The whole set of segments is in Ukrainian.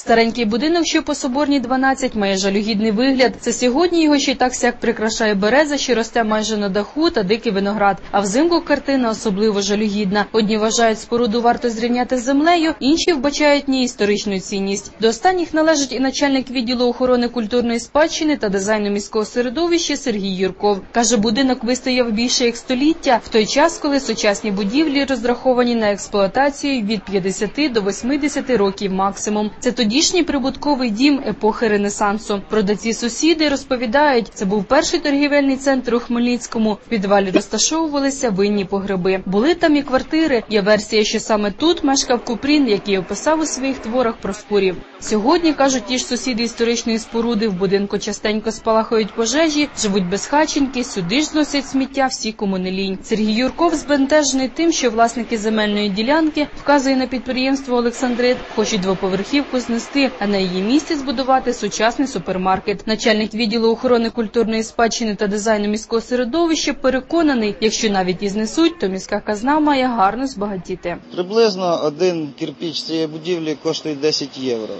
Старенький будинок, що по Соборній 12, має жалюгідний вигляд. Це сьогодні його ще й так сяк прикрашає береза, що росте майже на даху та дикий виноград. А взимку картина особливо жалюгідна. Одні вважають споруду варто зрівняти з землею, інші вбачають ній історичну цінність. До останніх належить і начальник відділу охорони культурної спадщини та дизайну міського середовища Сергій Юрков. Каже, будинок вистояв більше як століття в той час, коли сучасні будівлі розраховані на експлуатацію від 50 до 80 років максимум. Це тодішній прибутковий дім епохи Ренесансу. Продавці сусіди розповідають, це був перший торгівельний центр у Хмельницькому. В підвалі розташовувалися винні погреби. Були там і квартири. Є версія, що саме тут мешкав Купрін, який описав у своїх творах про спорів. Сьогодні кажуть, ті ж сусіди історичної споруди в будинку частенько спалахують пожежі, живуть без хаченьки, сюди ж зносять сміття всі, кому не лінь. Сергій Юрков збентежений тим, що власники земельної ділянки вказує на підприємство Олександрит, хочуть двоповерхівку знести, а на її місці збудувати сучасний супермаркет. Начальник відділу охорони культурної спадщини та дизайну міського середовища переконаний, якщо навіть і знесуть, то міська казна має гарно збагатіти. Приблизно один кирпіч цієї будівлі коштує 10 євро.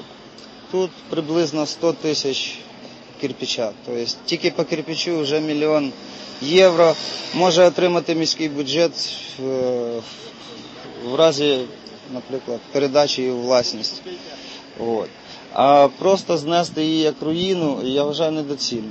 Тут приблизно 100 тисяч кирпича. Тобто тільки по кирпичу вже мільйон євро може отримати міський бюджет в, разі, наприклад, передачі власність. От. А просто знести її як руїну, я вважаю недоцільно.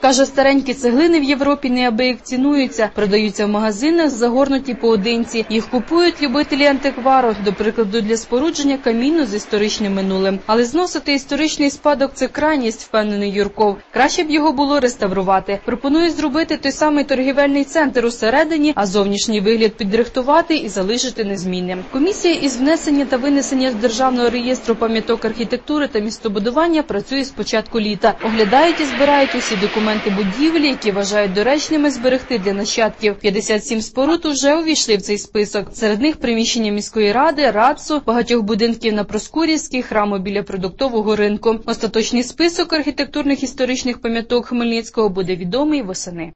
Каже, старенькі цеглини в Європі неабияк цінуються, продаються в магазинах, загорнуті поодинці. Їх купують любителі антиквару, до прикладу, для спорудження каміну з історичним минулим. Але зносити історичний спадок це крайність, впевнений Юрков. Краще б його було реставрувати. Пропонують зробити той самий торгівельний центр усередині, а зовнішній вигляд підрихтувати і залишити незмінним. Комісія із внесення та винесення з державного реєстру пам'яток архітектури та містобудування працює з початку літа. Оглядають і збирають усі документи будівлі, які вважають доречними зберегти для нащадків. 57 споруд уже увійшли в цей список. Серед них приміщення міської ради, РАЦУ, багатьох будинків на Проскурівській, храму біля продуктового ринку. Остаточний список архітектурних історичних пам'яток Хмельницького буде відомий восени.